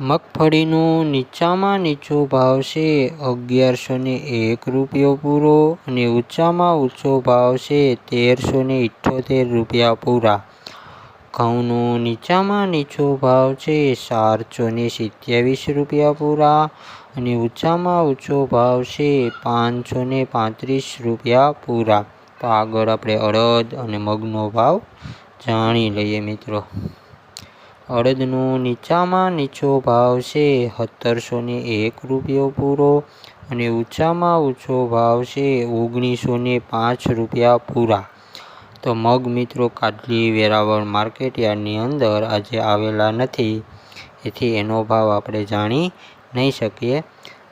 મગફળીનો નીચામાં નીચો ભાવ છે, અગિયારસો ને એક રૂપિયો પૂરો અને ઊંચામાં ઊંચો ભાવ છે, તેરસો ને ઇઠ્ઠોતેર રૂપિયા પૂરા. ઘઉંનો નીચામાં નીચો ભાવ છે, ચારસો ને સિત્યાવીસ રૂપિયા પૂરા અને ઊંચામાં ઊંચો ભાવ છે, પાંચસો ને પાંત્રીસ રૂપિયા પૂરા. તો આગળ આપણે અડદ અને મગનો ભાવ જાણી લઈએ મિત્રો. અડદનો નીચામાં નીચો ભાવ છે સત્તરસો ને એક રૂપિયો પૂરો અને ઊંચામાં ઊંચો ભાવ છે ઓગણીસો ને પાંચ રૂપિયા પૂરા. તો મગ મિત્રો, કાટલી વેરાવળ માર્કેટ યાર્ડની અંદર આજે આવેલા નથી. એથી એનો ભાવ આપણે જાણી નહીં શકીએ.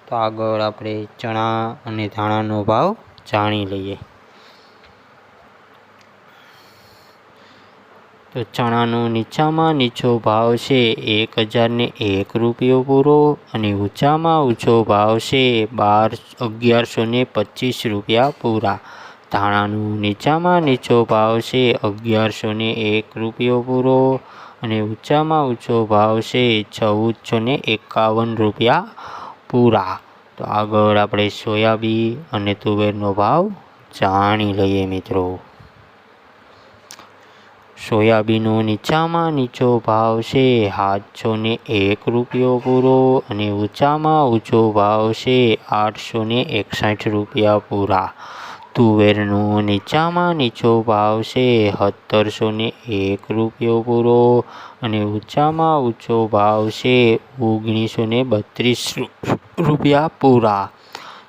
તો આગળ આપણે ચણા અને ધાણાનો ભાવ જાણી લઈએ. ચણાનો નીચામાં નીચો ભાવ છે, એક હજારને એક રૂપિયો પૂરો અને ઊંચામાં ઊંચો ભાવ છે, બાર, અગિયારસો ને પચીસ રૂપિયા પૂરા. ધાણાનો નીચામાં નીચો ભાવ છે, અગિયારસો ને એક રૂપિયો પૂરો અને ઊંચામાં ઊંચો ભાવ છે, ચૌદસો ને એકાવન રૂપિયા પૂરા. તો આગળ આપણે સોયાબીન અને તુવેરનો ભાવ જાણી લઈએ મિત્રો. સોયાબીનનો નીચામાં નીચો ભાવ છે સાતસો ને એક રૂપિયો પૂરો અને ઊંચામાં ઊંચો ભાવ છે આઠસો ને એકસઠ રૂપિયા પૂરા. તુવેરનો નીચામાં નીચો ભાવ છે સત્તરસો ને એક રૂપિયો પૂરો અને ઊંચામાં ઊંચો ભાવ છે ઓગણીસો ને બત્રીસ રૂપિયા પૂરા.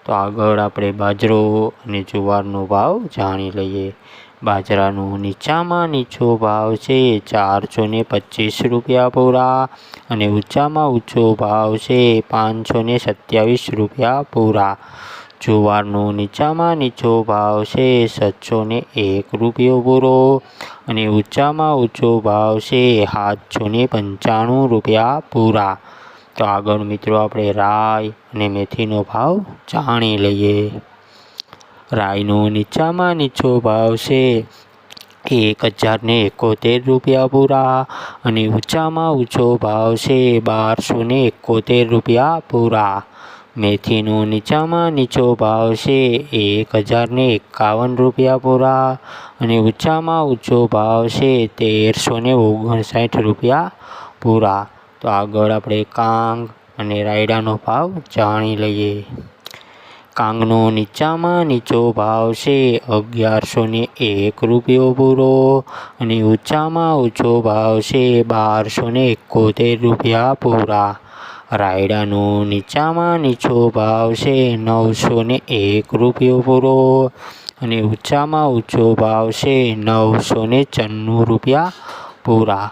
તો આગળ આપણે બાજરો અને જુવારનો ભાવ જાણી લઈએ. બાજરાનો નીચામાં નીચો ભાવ છે, ચારસો ને પચીસ રૂપિયા પૂરા. અને ઊંચામાં ઊંચો ભાવ છે, પાંચસો ને સત્યાવીસ રૂપિયા પૂરા. જુવારનો નીચામાં નીચો ભાવ છે સાતસો ને એક રૂપિયો પૂરો. અને ઊંચામાં ઊંચો ભાવ છે, સાતસો ને પંચાણું રૂપિયા પૂરા. તો આગળ મિત્રો આપણે રાઈ અને મેથીનો ભાવ જાણી લઈએ. રાઈનો નીચામાં નીચો ભાવ છે. એક હજારને એકોતેર રૂપિયા પૂરા અને ઊંચામાં ઊંચો ભાવ છે. બારસો ને એકોતેર રૂપિયા પૂરા. મેથીનો નીચામાં નીચો ભાવ છે. એક હજારને એકાવન રૂપિયા પૂરા અને ઊંચામાં ઊંચો ભાવ છે. તેરસો ને ઓગણસાઠ રૂપિયા પૂરા. તો આગળ આપણે કાંગ અને રાયડાનો ભાવ જાણી લઈએ. કાંગનો નીચામાં નીચો ભાવ છે. અગિયારસો ને એક રૂપિયો પૂરો અને ઊંચામાં ઊંચો ભાવ છે. બારસો ને એકોતેર રૂપિયા પૂરા. રાયડાનો નીચામાં નીચો ભાવ છે. નવસો ને એક રૂપિયો પૂરો અને ઊંચામાં ઊંચો ભાવ છે. નવસો ને ચન્નું રૂપિયા પૂરા.